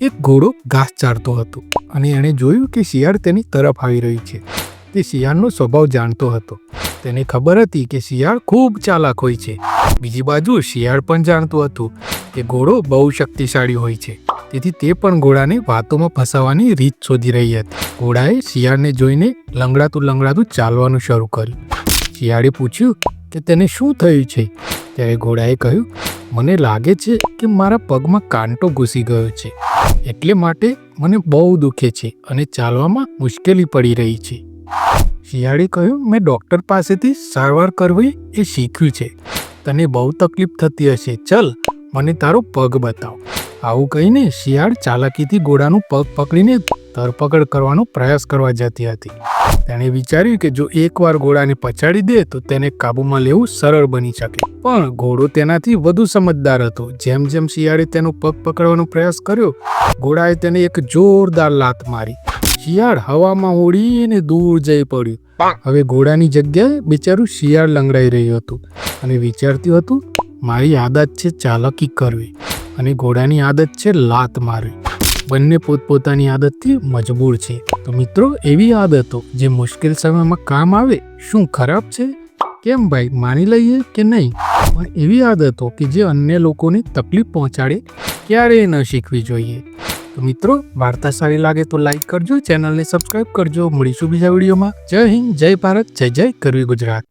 એક ઘોડો ઘાસ ચારતો હતો અને એણે જોયું કે શિયાળ તેની તરફ આવી રહી છે. તે શિયાળનો સ્વભાવ જાણતો હતો. તેને ખબર હતી કે શિયાળ ખૂબ ચાલાક હોય છે. બીજી બાજુ શિયાળ પણ જાણતું હતું કે ઘોડો બહુ શક્તિશાળી હોય છે. તેથી તે પણ ઘોડાને વાતોમાં ફસાવવાની રીત શોધી રહી હતી. ઘોડાએ શિયાળને જોઈને લંગડાતું લંગડાતું ચાલવાનું શરૂ કર્યું. શિયાળે પૂછ્યું કે તેને શું થયું છે? ત્યારે ઘોડાએ કહ્યું, મને લાગે છે કે મારા પગમાં કાંટો ઘૂસી ગયો છે. એટલે માટે મને બહુ દુખે છે અને ચાલવામાં મુશ્કેલી પડી રહી છે. શિયાળે કહ્યું, મેં ડૉક્ટર પાસેથી સારવાર કરવી એ શીખ્યું છે. તને બહુ તકલીફ થતી હશે. ચલ, મને તારો પગ બતાવ. આવું કહીને શિયાળ ચાલાકીથી ઘોડાનું પગ પકડીને ધરપકડ કરવાનો પ્રયાસ કરવા જતી હતી. તેણે વિચાર્યું કે જો એકવાર ઘોડાને પછાડી દે, તો તેને કાબૂમાં લેવું સરળ બની શકે. પણ ઘોડો તેનાથી વધુ સમજદાર હતો. જેમ જેમ શિયાળે તેનો પગ પકડવાનો પ્રયાસ કર્યો, ઘોડાએ તેને એક જોરદાર લાત મારી. શિયાળ હવામાં ઉડીને દૂર જઈ પડ્યું. હવે ઘોડાની જગ્યાએ બિચારું શિયાળ લંગડાઈ રહ્યું હતું અને વિચારતું હતું, મારી આદત છે ચાલાકી કરવી. અને ઘોડાની આદત છે લાત મારવી. બંને પોતપોતાની આદતથી મજબૂર છે. તો મિત્રો, એવી આદતો જે મુશ્કેલ સમયમાં કામ આવે, શું ખરાબ છે? કેમ ભાઈ, માની લઈએ કે નહીં? પણ એવી આદતો કે જે અન્ય લોકોને તકલીફ પહોંચાડે, ક્યારેય ન શીખવી જોઈએ. તો મિત્રો, વાર્તા સારી લાગે તો લાઈક કરજો, ચેનલને સબસ્ક્રાઈબ કરજો. મળીશું બીજા વિડીયોમાં. જય હિન્દ, જય ભારત, જય જય, કરવી ગુજરાત.